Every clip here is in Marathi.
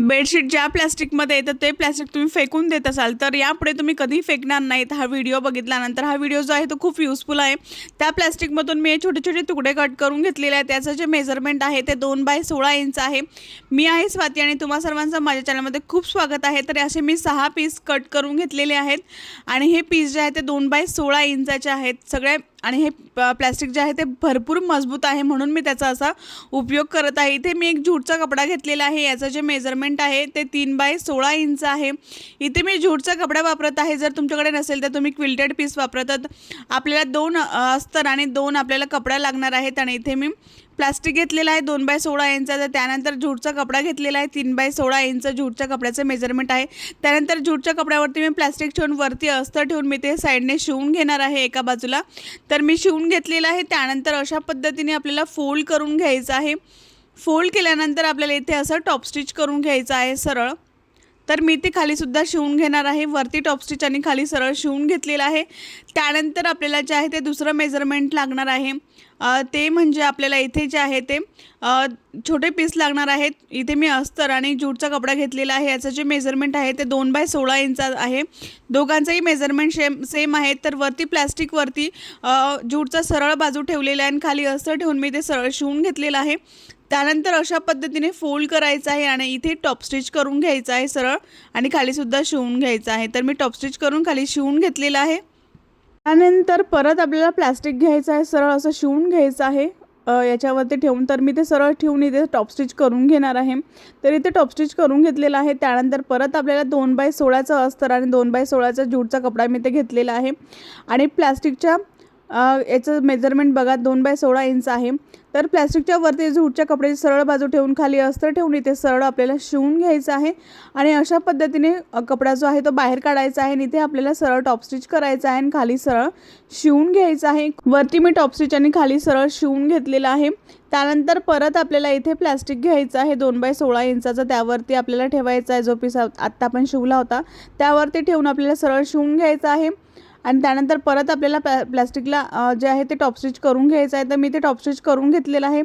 बेडशीट ज्या प्लॅस्टिकमध्ये येतं ते प्लॅस्टिक तुम्ही फेकून देत असाल तर यापुढे तुम्ही कधी फेकणार नाहीत. हा व्हिडिओ बघितल्यानंतर हा व्हिडिओ जो आहे तो खूप युजफुल आहे. त्या प्लॅस्टिकमधून मी छोटे छोटे तुकडे कट करून घेतलेले आहे त्याचं जे मेजरमेंट आहे ते दोन बाय सोळा इंच आहे. मी आहे स्वाती आणि तुम्हा सर्वांचं माझ्या चॅनलमध्ये खूप स्वागत आहे. तर असे मी सहा पीस कट करून घेतलेले आहेत. आणि हे पीस जे आहे ते दोन बाय सोळा इंचाचे आहेत. सगळे आणि हे प्लॅस्टिक जे आहे ते भरपूर मजबूत आहे म्हणून मी त्याचा असा उपयोग करत आहे. इथे मी एक जूटचा कपडा घेतलेला आहे. याचं जे मेजरमेंट आहे ते तीन बाय सोळा इंच आहे. इथे मी जूटचा कपडा वापरत आहे. जर तुमच्याकडे नसेल तर तुम्ही क्विल्टेड पीस वापरतात. आपल्याला दोन अस्तर आणि दोन आपल्याला कपडा लागणार आहेत आणि इथे मी प्लास्टिक घेतलेलं आहे दोन बाय सोळा इंचाचा त्यानंतर झूटचा कपडा घेतलेला आहे तीन बाय सोळा इंच झूटच्या कपड्याचं मेजरमेंट आहे. त्यानंतर झूटच्या कपड्यावरती मी प्लास्टिक ठेवून वरती अस्तर ठेवून मी ते साईडने शिवून घेणार आहे एका बाजूला. तर मी शिवून घेतलेलं आहे. त्यानंतर अशा पद्धतीने आपल्याला फोल्ड करून घ्यायचं आहे. फोल्ड केल्यानंतर आपल्याला इथे असं टॉप स्टिच करून घ्यायचं आहे सरळ. तर मी ते खालीसुद्धा शिवून घेणार आहे. वरती टॉप स्टिच आणि खाली सरळ शिवून घेतलेलं आहे. त्यानंतर आपल्याला जे आहे ते दुसरं मेजरमेंट लागणार आहे. ते म्हणजे आपल्याला इथे जे आहे ते छोटे पीस लागणार आहेत. इथे मी अस्तर आणि जूटचा कपडा घेतलेला आहे. याचं जे मेजरमेंट आहे ते दोन बाय सोळा इंच आहे. दोघांचंही मेजरमेंट सेम सेम आहे. तर वरती प्लॅस्टिकवरती जूटचा सरळ बाजू ठेवलेला आहे आणि खाली अस्तर ठेवून मी ते सरळ शिवून घेतलेलं आहे. त्यानंतर अशा पद्धतीने फोल्ड करायचं आहे आणि इथे टॉप स्टिच करून घ्यायचं आहे सरळ आणि खालीसुद्धा शिवून घ्यायचं आहे. तर मी टॉप स्टिच करून खाली शिवून घेतलेलं आहे. त्यानंतर परत आपल्याला प्लॅस्टिक घ्यायचं आहे सरळ असं शिवून घ्यायचं आहे. याच्यावरती ठेवून तर मी ते सरळ ठेवून इथे टॉप स्टिच करून घेणार आहे. तर इथे टॉप स्टिच करून घेतलेलं आहे. त्यानंतर परत आपल्याला दोन बाय सोळाचं अस्तर आणि दोन बाय सोळाचा ज्यूटचा कपडा मी ते घेतलेला आहे. आणि प्लॅस्टिकच्या याचं मेजरमेंट बघा दोन बाय सोळा इंच आहे. तर प्लॅस्टिकच्या वरती झूटच्या कपड्याची सरळ बाजू ठेवून खाली अस्तर ठेवून इथे सरळ आपल्याला शिवून घ्यायचं आहे. आणि अशा पद्धतीने कपडा जो आहे तो बाहेर काढायचा आहे आणि इथे आपल्याला सरळ टॉप स्टिच करायचा आहे आणि खाली सरळ शिवून घ्यायचं आहे. वरती मी टॉप स्टिच आणि खाली सरळ शिवून घेतलेलं आहे. त्यानंतर परत आपल्याला इथे प्लॅस्टिक घ्यायचं आहे. दोन बाय सोळा इंचाचा त्यावरती आपल्याला ठेवायचा आहे. जो पीस आत्ता आपण शिवला होता त्यावरती ठेवून आपल्याला सरळ शिवून घ्यायचं आहे. आणि त्यानंतर परत आपल्याला प्लॅ प्लॅस्टिकला जे आहे ते टॉप स्टिच करून घ्यायचं आहे. तर मी ते टॉप स्टिच करून घेतलेलं आहे.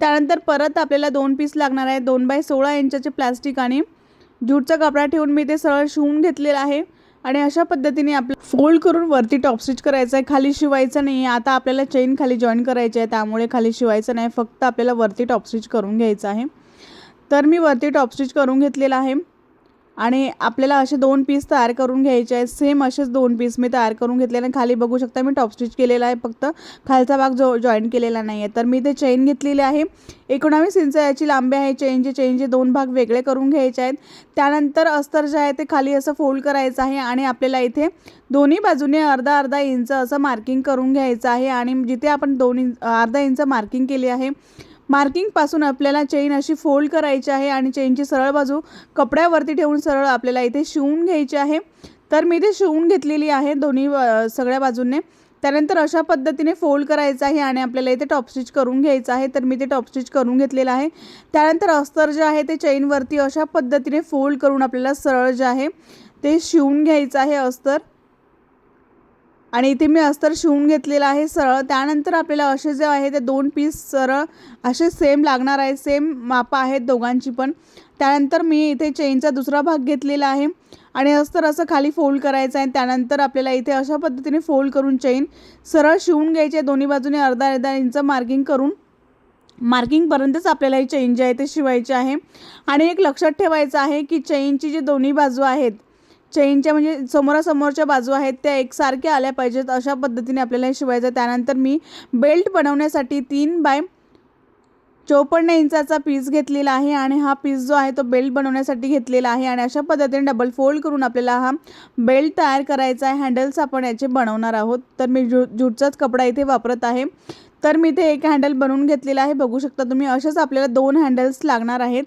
त्यानंतर परत आपल्याला दोन पीस लागणार आहे. दोन बाय सोळा इंचाचे प्लॅस्टिक आणि ज्यूटचा कपडा ठेवून मी ते सरळ शिवून घेतलेलं आहे. आणि अशा पद्धतीने आपलं फोल्ड करून वरती टॉप स्टिच करायचं आहे. खाली शिवायचं नाही. आहे आता आपल्याला चेन खाली जॉईन करायची आहे. त्यामुळे खाली शिवायचं नाही. फक्त आपल्याला वरती टॉप स्टिच करून घ्यायचं आहे. तर मी वरती टॉप स्टिच करून घेतलेलं आहे. आणि आपल्याला असे दोन पीस तयार करून घ्यायचे आहेत. सेम असेच दोन पीस मी तयार करून घेतलेले आणि खाली बघू शकता मी टॉप स्टिच केलेला आहे. फक्त खालचा भाग जो जॉईन केलेला नाही आहे तर मी ते चेन घेतलेली आहे. एकोणावीस इंच याची लांबी आहे. चेनचे चेनचे दोन भाग वेगळे करून घ्यायचे आहेत. त्यानंतर अस्तर जे आहे ते खाली असं फोल्ड करायचं आहे आणि आपल्याला इथे दोन्ही बाजूने अर्धा अर्धा इंच असं मार्किंग करून घ्यायचं आहे. आणि जिथे आपण दोन इंच अर्धा इंच मार्किंग केली आहे मार्किंगपासून आपल्याला चेन अशी फोल्ड करायची आहे आणि चेनची सरळ बाजू कपड्यावरती ठेवून सरळ आपल्याला इथे शिवून घ्यायची आहे. तर मी ते शिवून घेतलेली आहे दोन्ही सगळ्या बाजूने. त्यानंतर अशा पद्धतीने फोल्ड करायचं आहे आणि आपल्याला इथे टॉप स्टिच करून घ्यायचं आहे. तर मी ते टॉप स्टिच करून घेतलेलं आहे. त्यानंतर अस्तर जे आहे ते चेनवरती अशा पद्धतीने फोल्ड करून आपल्याला सरळ जे आहे ते शिवून घ्यायचं आहे अस्तर. आणि इथे मी अस्तर शिवून घेतलेलं आहे सरळ. त्यानंतर आपल्याला असे जे आहे ते दोन पीस सरळ असे सेम लागणार आहे. सेम मापं आहेत दोघांची पण. त्यानंतर मी इथे चेनचा दुसरा भाग घेतलेला आहे. आणि अस्तर असं खाली फोल्ड करायचं आहे. त्यानंतर आपल्याला इथे अशा पद्धतीने फोल्ड करून चेन सरळ शिवून घ्यायची. दोन्ही बाजूने अर्धा अर्धा इंच मार्किंग करून. मार्किंगपर्यंतच आपल्याला ही चेन जी आहे ते शिवायची आहे. आणि एक लक्षात ठेवायचं आहे की चेनची जी दोन्ही बाजू आहेत चेनच्या म्हणजे समोरासमोरच्या बाजू आहेत त्या एकसारख्या आल्या पाहिजेत अशा पद्धतीने आपल्याला हे शिवायचं त्यानंतर मी बेल्ट बनवण्यासाठी तीन बाय चौपन्न इंचाचा पीस घेतलेला आहे आणि हा पीस जो आहे तो बेल्ट बनवण्यासाठी घेतलेला आहे आणि अशा पद्धतीने डबल फोल्ड करून आपल्याला हा बेल्ट तयार करायचा आहे. हँडल्स आपण याचे बनवणार आहोत. तर मी जू जूटचाच कपडा इथे वापरत आहे. तर मी इथे एक हँडल बनवून घेतलेला आहे. बघू शकता तुम्ही असेच आपल्याला दोन हँडल्स लागणार आहेत.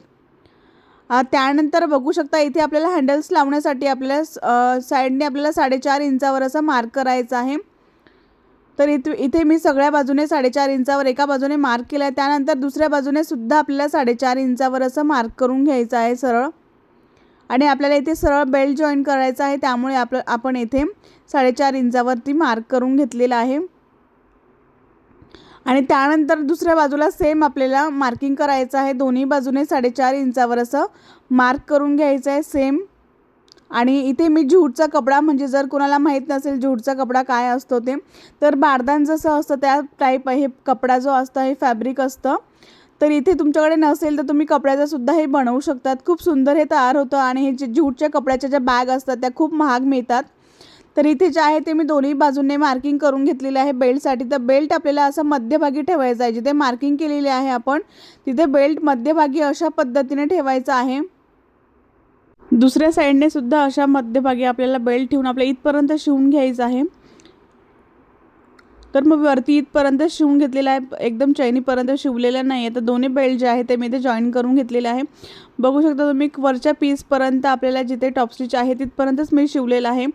त्यानंतर बघू शकता इथे आपल्याला हँडल्स लावण्यासाठी आपल्याला स- साईडने आपल्याला साडेचार इंचावर असं मार्क करायचं आहे. तर इथे इथे मी सगळ्या बाजूने साडेचार इंचावर एका बाजूने मार्क केलं आहे त्यानंतर दुसऱ्या बाजूने सुद्धा आपल्याला साडेचार इंचावर असं मार्क करून घ्यायचं आहे सरळ. आणि आपल्याला इथे सरळ बेल्ट जॉईन करायचा आहे. त्यामुळे आपलं आपण इथे साडेचार इंचावरती मार्क करून घेतलेला आहे. आणि त्यानंतर दुसऱ्या बाजूला सेम आपल्याला मार्किंग करायचं आहे. दोन्ही बाजूने साडेचार इंचावर असं मार्क करून घ्यायचं आहे सेम आणि इथे मी झूटचा कपडा म्हणजे जर कोणाला माहीत नसेल झूटचा कपडा काय असतो ते तर बारदान जसं असतं त्या टाईप हे कपडा जो असतो हे फॅब्रिक असतं. तर इथे तुमच्याकडे नसेल तर तुम्ही कपड्याचा सुद्धा हे बनवू शकतात. खूप सुंदर हे तयार होतं आणि हे जे जूटच्या कपड्याच्या ज्या बॅग असतात त्या खूप महाग मिळतात. तर इथे जे आहे ते मी दोन्ही बाजूने मार्किंग करून घेतलेले आहे. बेल्टसाठी तर बेल्ट आपल्याला असं मध्यभागी ठेवायचं आहे. जिथे मार्किंग केलेली आहे आपण तिथे बेल्ट मध्यभागी अशा पद्धतीने ठेवायचं आहे. दुसऱ्या साईडने सुद्धा अशा मध्यभागी आपल्याला बेल्ट ठेवून आपल्या इथपर्यंत शिवून घ्यायचं आहे. तर मग वरती इथपर्यंत शिवून घेतलेला आहे. एकदम चैनीपर्यंत शिवलेलं नाही आहे तर दोन्ही बेल्ट जे आहे ते मी इथे जॉईन करून घेतलेले आहे. बघू शकता तुम्ही वरच्या पीसपर्यंत आपल्याला जिथे टॉपस्टिच आहे तिथपर्यंतच मी शिवलेलं आहे.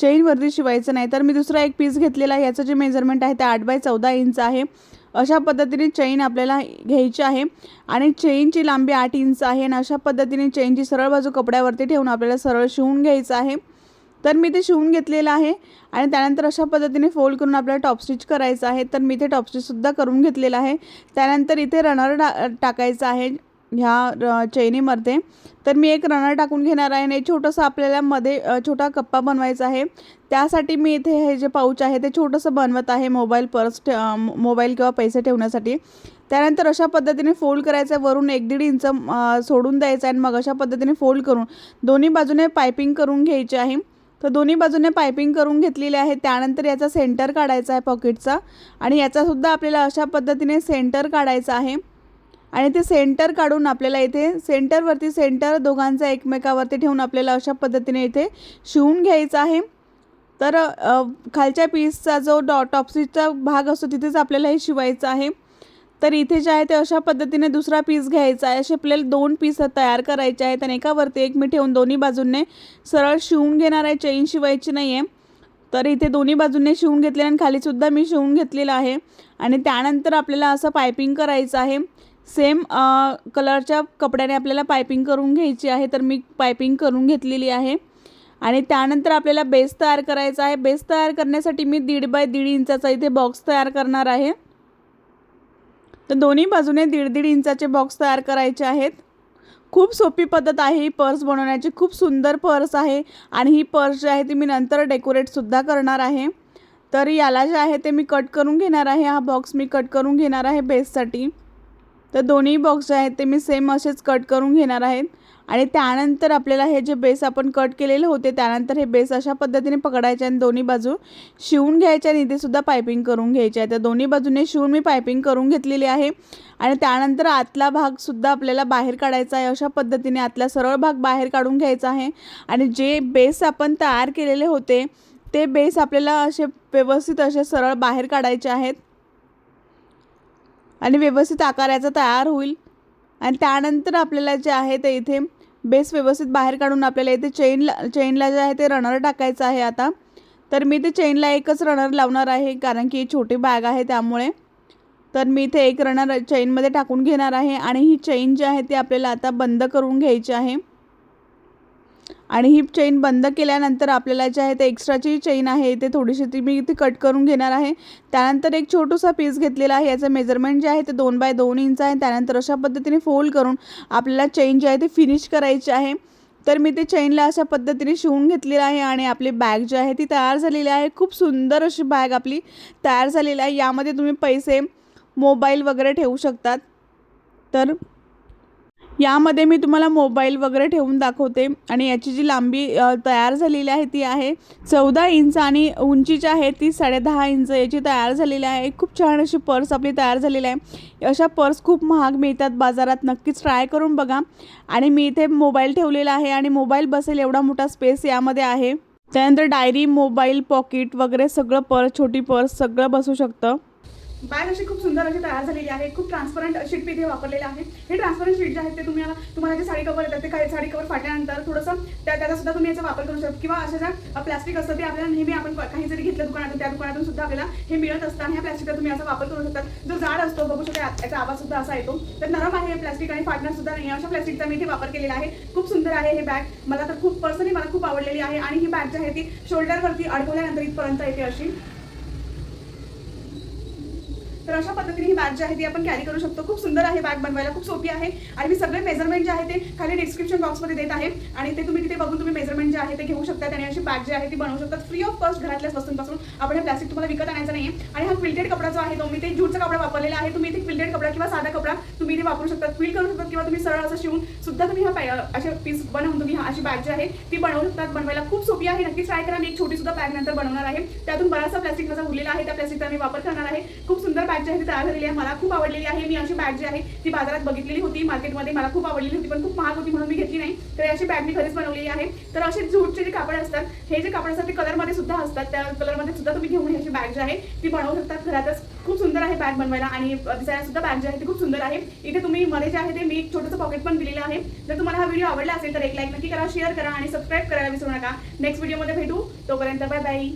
चेनवरती शिवायचं नाही. तर मी दुसरा एक पीस घेतलेला आहे. याचं जे मेजरमेंट आहे ते आठ बाय चौदा इंच आहे. अशा पद्धतीने चेन आपल्याला घ्यायची आहे. आणि चेनची लांबी आठ इंच आहे. आणि अशा पद्धतीने चेनची सरळ बाजू कपड्यावरती ठेवून आपल्याला सरळ शिवून घ्यायचं आहे. तर मी ते शिवून घेतलेलं आहे आणि त्यानंतर अशा पद्धतीने फोल्ड करून आपल्याला टॉप स्टिच करायचं आहे. तर मी ते टॉप स्टिचसुद्धा करून घेतलेलं आहे. त्यानंतर इथे रनर टा टाकायचं आहे ह्या चैनीमध्ये तर मी एक रनर टाकून घेणार आहे आणि छोटंसं आपल्याला मध्ये छोटा कप्पा बनवायचा आहे. त्यासाठी मी इथे हे जे पाऊच आहे ते छोटंसं बनवत आहे मोबाईल पर्स ठे मोबाईल किंवा पैसे ठेवण्यासाठी. त्यानंतर अशा पद्धतीने फोल्ड करायचं आहे. वरून एक दीड इंच सोडून द्यायचं आहे आणि मग अशा पद्धतीने फोल्ड करून दोन्ही बाजूने पायपिंग करून घ्यायची आहे. तर दोन्ही बाजूने पायपिंग करून घेतलेली आहे. त्यानंतर याचा सेंटर काढायचा आहे पॉकेटचा. आणि याचासुद्धा आपल्याला अशा पद्धतीने सेंटर काढायचा आहे. आणि ते सेंटर काढून आपल्याला इथे सेंटरवरती सेंटर दोघांचा एकमेकावरती ठेवून आपल्याला अशा पद्धतीने इथे शिवून घ्यायचं आहे. तर खालच्या पीसचा जो डॉ टॉपसीचा भाग असतो तिथेच आपल्याला हे शिवायचं आहे. तर इथे जे आहे ते अशा पद्धतीने दुसरा पीस घ्यायचा आहे. असे आपल्याला दोन पीस तयार करायचे आहेत आणि एकावरती एक मी ठेवून दोन्ही बाजूंने सरळ शिवून घेणार आहे. चेन शिवायची नाही आहे तर इथे दोन्ही बाजूंनी शिवून घेतले आणि खालीसुद्धा मी शिवून घेतलेलं आहे. आणि त्यानंतर आपल्याला असं पायपिंग करायचं आहे. सेम कलरच्या कपड्याने आपल्याला पायपिंग करून घ्यायची आहे. तर मी पायपिंग करून घेतलेली आहे. आणि त्यानंतर आपल्याला बेस तयार करायचा आहे. बेस तयार करण्यासाठी मी दीड बाय दीड इंचाचा इथे बॉक्स तयार करणार आहे. तर दोन्ही बाजूने दीड दीड इंचाचे बॉक्स तयार करायचे आहेत. खूप सोपी पद्धत आहे ही पर्स बनवण्याची. खूप सुंदर पर्स आहे आणि ही पर्स जी आहे ती मी नंतर डेकोरेटसुद्धा करणार आहे. तर याला जे आहे ते मी कट करून घेणार आहे. हा बॉक्स मी कट करून घेणार आहे बेससाठी तर दोन्ही बॉक्स जे आहेत ते मी सेम असेच कट करून घेणार आहेत. आणि त्यानंतर आपल्याला हे जे बेस आपण कट केलेले होते त्यानंतर हे बेस अशा पद्धतीने पकडायचे आणि दोन्ही बाजू शिवून घ्यायचे आणि इथेसुद्धा पायपिंग करून घ्यायचे आहे. तर दोन्ही बाजूने शिवून मी पायपिंग करून घेतलेली आहे. आणि त्यानंतर आतला भागसुद्धा आपल्याला बाहेर काढायचा आहे. अशा पद्धतीने आतला सरळ भाग बाहेर काढून घ्यायचा आहे. आणि जे बेस आपण तयार केलेले होते ते बेस आपल्याला असे व्यवस्थित असे सरळ बाहेर काढायचे आहेत. आणि व्यवस्थित आकाराचा तयार होईल. आणि त्यानंतर आपल्याला जे आहे ते इथे बेस व्यवस्थित बाहेर काढून आपल्याला इथे चेनला चेनला जे आहे ते रनर टाकायचं आहे आता. तर मी ते चेनला एकच रनर लावणार आहे कारण की छोटी बॅग आहे त्यामुळे. तर मी इथे एक रनर चेनमध्ये टाकून घेणार आहे आणि ही चेन जी आहे ती आपल्याला आता बंद करून घ्यायची आहे. आणि ही चेन बंद केल्यानंतर आपल्याला जे आहे ते एक्स्ट्राची चेन आहे ते थोडीशी ती मी इथे कट करून घेणार आहे. त्यानंतर एक छोटूसा पीस घेतलेला आहे याचं मेजरमेंट जे आहे ते दोन बाय दोन इंच आहे. त्यानंतर अशा पद्धतीने फोल्ड करून आपल्याला चेन जी आहे ती फिनिश करायची आहे. तर मी ते चेनला अशा पद्धतीने शिवून घेतलेलं आहे आणि आपली बॅग जी आहे ती तयार झालेली आहे. खूप सुंदर अशी बॅग आपली तयार झालेली आहे. यामध्ये तुम्ही पैसे मोबाईल वगैरे ठेवू शकतात. तर यामध्ये मी तुम्हाला मोबाईल वगैरे ठेवून दाखवते. आणि याची जी लांबी तयार झालेली आहे ती आहे चौदा इंच आणि उंची जी आहे ती साडेदहा इंच याची तयार झालेली आहे. खूप छान अशी पर्स आपली तयार झालेली आहे. अशा पर्स खूप महाग मिळतात बाजारात. नक्कीच ट्राय करून बघा. आणि मी इथे मोबाईल ठेवलेला आहे आणि मोबाईल बसेल एवढा मोठा स्पेस यामध्ये आहे. त्यानंतर डायरी मोबाईल पॉकेट वगैरे सगळं पर्स छोटी पर्स सगळं बसू शकतं. बॅग अशी खूप सुंदर अशी तयार झालेली आहे. खूप ट्रान्सपरंट शीट मी इथे वापरलेलं आहे. हे ट्रान्सपरंट शीट जे आहे ते तुम्हाला तुम्हाला जे साडी कवर येतात ते काही साडी कवर फाटल्यानंतर थोडंसं त्या त्याचा सुद्धा तुम्ही याचा वापर करू शकता. किंवा अशा ज्या प्लास्टिक असतं ते आपल्याला नेहमी आपण काही जरी घेतलं दुकानातून त्या दुकानातून सुद्धा आपल्याला हे मिळत असतं आणि ह्या प्लास्टिकचा तुम्ही याचा वापर करू शकता. जो जाड असतो बघू शकता याचा आवाज सुद्धा असा येतो. तर नरम आहे हे प्लास्टिक आणि फाटणार सुद्धा नाही. अशा प्लास्टिकचा मी इथे वापर केलेला आहे. खूप सुंदर आहे हे बॅग मला तर खूप पर्सनली मला खूप आवडलेली आहे. आणि ही बॅग जी आहे ती शोल्डरवरती अडकवल्यानंतर इथपर्यंत येते अशी. तर अशा पद्धतीने ही बॅग जी आहे ती आपण कॅरी करू शकतो. खूप सुंदर आहे बॅग बनवायला खूप सोपी आहे. आणि मी सगळे मेजरमेंट जे आहे ते खाली डिस्क्रिप्शन बॉक्समध्ये देत आहे. आणि ते तुम्ही तिथे बघून तुम्ही मेजरमेंट जे आहे ते घेऊ शकता. आणि अशी बॅग जी आहे ती बनवू शकतात फ्री ऑफ कॉस्ट घरातल्याच वस्तूंपासून. आपण हे प्लास्टिक तुम्हाला विकत आणायचं नाही आणि हा क्विल्टेड कपडा जो आहे तो मी ते जूटचा कपडा वापरलेला आहे. तुम्ही इथे क्विल्टेड कपडा किंवा साधा कपडा तुम्ही इथे वापरू शकता. क्विल करू शकता किंवा तुम्ही सरळ असं शिवून सुद्धा तुम्ही हा पॅ- पीस बनवून तुम्ही हा अशी बॅग जी आहे ती बनवू शकतात बनवायला खूप सोपी आहे. नक्कीच ट्राय करा. मी एक छोटी सुद्धा बॅग नंतर बनवणार आहे. त्यातून बराचसा प्लास्टिक माझा उरलेला आहे. त्या प्लास्टिकचा मी वापर करणार आहे. खूप सुंदर बॅग जी आहे ती तयार झालेली आहे. मला खूप आवडलेली आहे. मी अशी बॅग जी आहे ती बाजारात बघितलेली होती. मार्केटमध्ये मला खूप आवडलेली होती पण खूप महाग होती म्हणून मी घेतली नाही. तर अशी बॅग मी घरीच बनवलेली आहे. तर असे जूटचे जे कापड असतात हे जे कापड असतात ते कलरमध्ये सुद्धा असतात. त्या कलरमध्ये सुद्धा तुम्ही घेऊन अशी बॅग जी आहे ती बनवू शकतात घरातच खूप सुंदर आहे बॅग बनवायला आणि दिसायला सुद्धा बॅग जी आहे ती खूप सुंदर आहे. इथे तुम्ही मध्ये जे आहे ते मी एक छोटंसं पॉकेट पण दिलेलं आहे. जर तुम्हाला हा व्हिडिओ आवडला असेल तर एक लाईक नक्की करा शेअर करा आणि सबस्क्राईब करायला विसरू नका. नेक्स्ट व्हिडिओमध्ये भेटू. तोपर्यंत बाय बाय